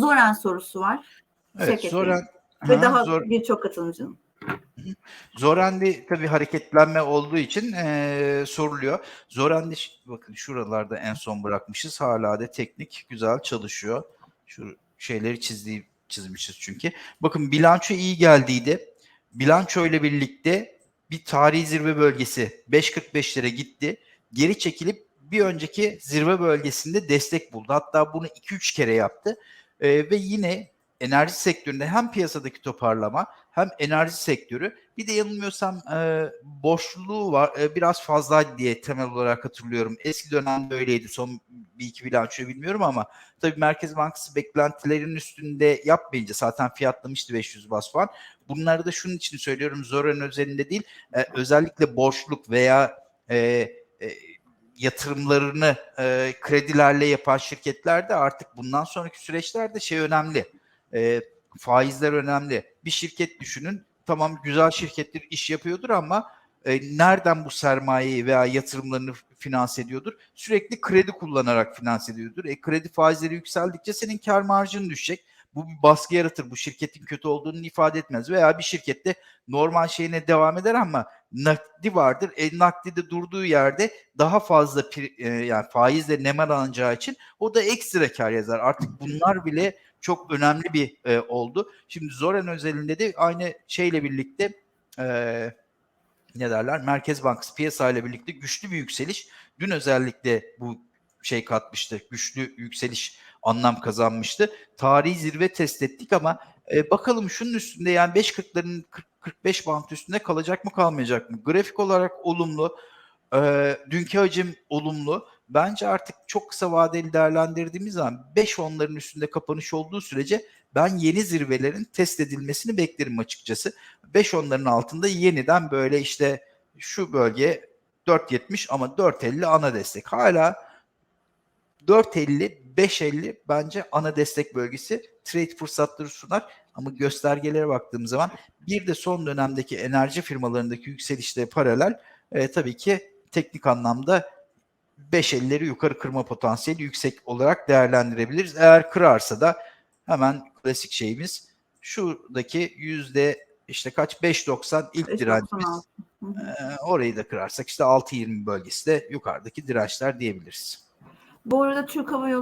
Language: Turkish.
Zoran sorusu var. Evet. Zoran, Ve Ha, daha Zor- birçok katılımcının. Zorendi tabii hareketlenme olduğu için eee, soruluyor. Zorendi ş- bakın şuralarda en son bırakmışız. Hala da teknik güzel çalışıyor. Şu şeyleri çizdiği çizmişiz çünkü. Bakın bilanço iyi geldiydi. Bilanço ile birlikte bir tarihi zirve bölgesi 5.45'lere gitti. Geri çekilip bir önceki zirve bölgesinde destek buldu. Hatta bunu 2-3 kere yaptı. Eee, ve yine enerji sektöründe hem piyasadaki toparlama hem enerji sektörü bir de yanılmıyorsam e, boşluğu var e, biraz fazla diye temel olarak hatırlıyorum. Eski dönemde öyleydi son bir iki bilançoyu bilmiyorum ama tabii Merkez Bankası beklentilerin üstünde yapmayınca zaten fiyatlamıştı 500 bas puan. Bunları da şunun için söylüyorum Zoran özelinde değil e, özellikle borçluk veya e, e, yatırımlarını e, kredilerle yapan şirketlerde artık bundan sonraki süreçlerde şey önemli. E, faizler önemli. Bir şirket düşünün. Tamam güzel şirketler iş yapıyordur ama e, nereden bu sermayeyi veya yatırımlarını finanse ediyordur? Sürekli kredi kullanarak finanse ediyordur. E, kredi faizleri yükseldikçe senin kar marjın düşecek. Bu bir baskı yaratır. Bu şirketin kötü olduğunu ifade etmez. Veya bir şirkette normal şeyine devam eder ama nakdi vardır. E, nakdi de durduğu yerde daha fazla pri- e, yani faizle nemer alınacağı için o da ekstra kar yazar. Artık bunlar bile çok önemli bir e, oldu. Şimdi Zoran özelinde de aynı şeyle birlikte e, ne derler Merkez Bankası piyasayla birlikte güçlü bir yükseliş. Dün özellikle bu şey katmıştı. Güçlü yükseliş anlam kazanmıştı. Tarihi zirve test ettik ama e, bakalım şunun üstünde yani 5.40'ların 40 45 bant üstünde kalacak mı kalmayacak mı? Grafik olarak olumlu. E, dünkü hacim olumlu. Bence artık çok kısa vadeli değerlendirdiğimiz zaman 5 onların üstünde kapanış olduğu sürece ben yeni zirvelerin test edilmesini beklerim açıkçası. 5 onların altında yeniden böyle işte şu bölge 4.70 ama 4.50 ana destek. Hala 4.50 5.50 bence ana destek bölgesi trade fırsatları sunar ama göstergelere baktığım zaman bir de son dönemdeki enerji firmalarındaki yükselişle paralel e, tabii ki teknik anlamda 5.50'leri yukarı kırma potansiyeli yüksek olarak değerlendirebiliriz. Eğer kırarsa da hemen klasik şeyimiz şuradaki yüzde işte kaç 5.90 ilk direncimiz. 5.96. Hı hı. Ee, orayı da kırarsak işte 6.20 bölgesi de yukarıdaki dirençler diyebiliriz. Bu arada Türk Hava Yolları